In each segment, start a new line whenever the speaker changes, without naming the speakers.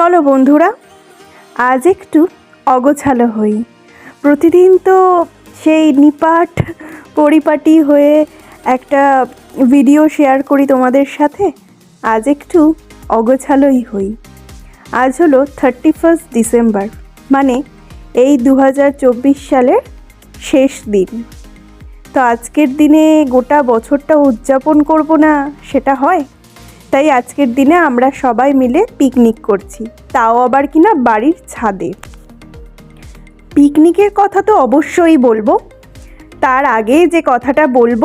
চলো বন্ধুরা, আজ একটু অগোছালো হই। প্রতিদিন তো সেই নিপাট পরিপাটি হয়ে একটা ভিডিও শেয়ার করি তোমাদের সাথে, আজ একটু অগোছালোই হই। আজ হলো থার্টি ফার্স্ট ডিসেম্বর মানে এই দু হাজার চব্বিশ সালের শেষ দিন। তো আজকের দিনে গোটা বছরটা উদযাপন করব না সেটা হয়? তাই আজকের দিনে আমরা সবাই মিলে পিকনিক করছি। তাও আবার কিনা বাড়ির ছাদে। পিকনিকের কথা তো অবশ্যই বলব। তার আগে যে কথাটা বলব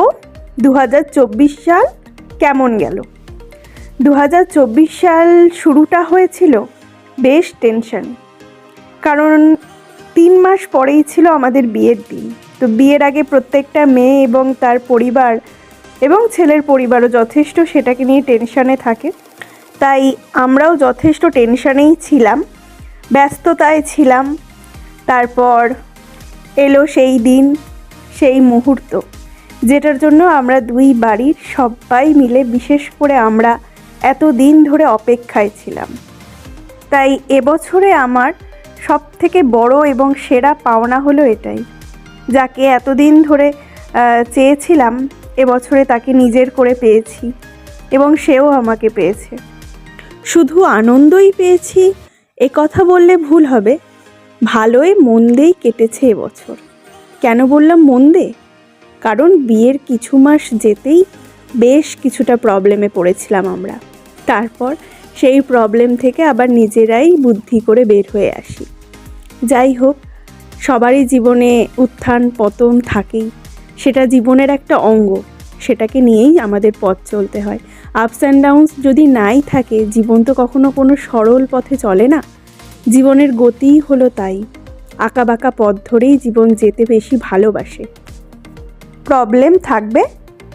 দু হাজার চব্বিশ সাল কেমন গেল? দু হাজার চব্বিশ সাল শুরুটা হয়েছিল বেশ টেনশন। কারণ তিন মাস পরেই ছিল আমাদের বিয়ের দিন। তো বিয়ের আগে প্রত্যেকটা মেয়ে এবং তার পরিবার এবং ছেলের পরিবারও যথেষ্ট সেটাকে নিয়ে টেনশানে থাকে। তাই আমরাও যথেষ্ট টেনশানেই ছিলাম, ব্যস্ততায় ছিলাম। তারপর এলো সেই দিন, সেই মুহূর্ত, যেটার জন্য আমরা দুই বাড়ির সবাই মিলে বিশেষ করে আমরা এত দিন ধরে অপেক্ষায় ছিলাম। তাই এবছরে আমার সব থেকে বড় এবং সেরা পাওনা হলো এটাই, যাকে এতদিন ধরে চেয়েছিলাম এবছরে তাকে নিজের করে পেয়েছি এবং সেও আমাকে পেয়েছে। শুধু আনন্দই পেয়েছি, এ কথা বললে ভুল হবে। ভালোই মন্দেই কেটেছে এবছর। কেন বললাম মন্দে? কারণ বিয়ের কিছু মাস যেতেই বেশ কিছুটা প্রবলেমে পড়েছিলাম আমরা। তারপর সেই প্রবলেম থেকে আবার নিজেরাই বুদ্ধি করে বের হয়ে আসি। যাই হোক, সবারই জীবনে উত্থান পতন থাকেই। সেটা জীবনের একটা অঙ্গ। সেটাকে নিয়েই আমাদের পথ চলতে হয়। আপস অ্যান্ড ডাউনস যদি নাই থাকে, জীবন তো কখনো কোনো সরল পথে চলে না। জীবনের গতিই হলো তাই। আঁকাবাঁকা পথ ধরেই জীবন যেতে বেশি ভালোবাসে। প্রবলেম থাকবে,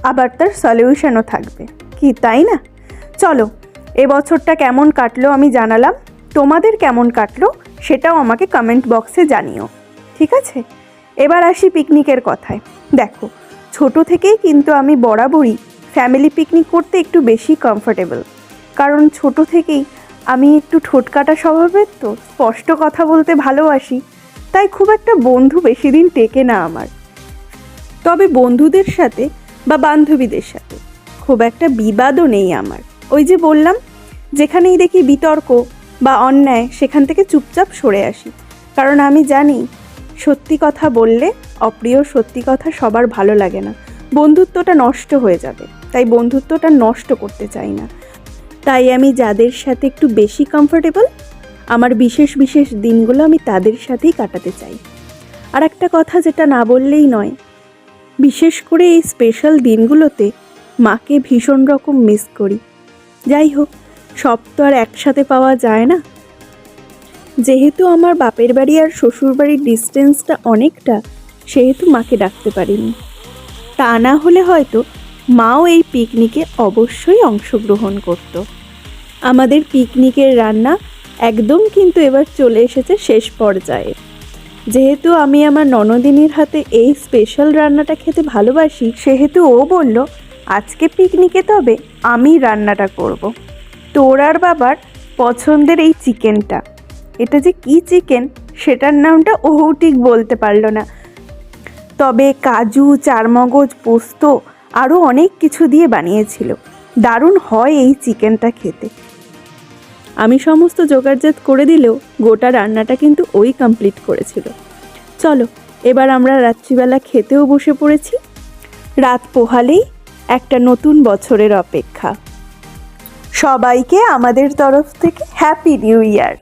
আবার তার সলিউশনও থাকবে। কি, তাই না? চলো এবছরটা কেমন কাটলো আমি জানালাম। তোমাদের কেমন কাটলো সেটাও আমাকে কমেন্ট বক্সে জানিও। ঠিক আছে? এবার আসি পিকনিকের কথায়। দেখো, ছোট থেকেই কিন্তু আমি বরাবরই ফ্যামিলি পিকনিক করতে একটু বেশি কমফোর্টেবল কারণ ছোট থেকেই আমি একটু ঠোঁটকাটা স্বভাবের তো স্পষ্ট কথা বলতে ভালোবাসি, তাই খুব একটা বন্ধু বেশি দিন টেকে না আমার। তবে বন্ধুদের সাথে বা বান্ধবীদের সাথে খুব একটা বিবাদও নেই আমার। ওই যে বললাম, যেখানেই দেখি বিতর্ক বা অন্যায়, সেখান থেকে চুপচাপ সরে আসি। কারণ আমি জানি সত্যি কথা বললে অপ্রিয় সত্যি কথা সবার ভালো লাগে না। বন্ধুত্বটা নষ্ট হয়ে যাবে, তাই বন্ধুত্বটা নষ্ট করতে চাই না। তাই আমি যাদের সাথে একটু বেশি কমফোর্টেবল আমার বিশেষ বিশেষ দিনগুলো আমি তাদের সাথেই কাটাতে চাই। আর একটা কথা যেটা না বললেই নয়, বিশেষ করে এই স্পেশাল দিনগুলোতে মাকে ভীষণ রকম মিস করি। যাই হোক, সব তো আর একসাথে পাওয়া যায় না। যেহেতু আমার বাপের বাড়ি আর শ্বশুর বাড়ির ডিস্টেন্সটা অনেকটা, সেহেতু মাকে ডাকতে পারিনি। তা না হলে হয়তো মাও এই পিকনিকে অবশ্যই অংশগ্রহণ করত। আমাদের পিকনিকের রান্না একদম কিন্তু এবার চলে এসেছে শেষ পর্যায়ে। যেহেতু আমি আমার ননদিনীর হাতে এই স্পেশাল রান্নাটা খেতে ভালোবাসি, সেহেতু ও বলল, আজকে পিকনিকে তবে আমি রান্নাটা করব। তোর আর বাবার পছন্দের এই চিকেনটা এটা যে কি চিকেন সেটার নামটা ও ঠিক বলতে পারল না। তবে কাজু, চারমগজ, পোস্ত আরও অনেক কিছু দিয়ে বানিয়েছিল। দারুণ হয় এই চিকেনটা খেতে। আমি সমস্ত জোগাড়জাত করে দিলেও গোটা রান্নাটা কিন্তু ওই কমপ্লিট করেছিল। চলো, এবার আমরা রাত্রিবেলা খেতেও বসে পড়েছি। রাত পোহালেই একটা নতুন বছরের অপেক্ষা। সবাইকে আমাদের তরফ থেকে হ্যাপি নিউ ইয়ার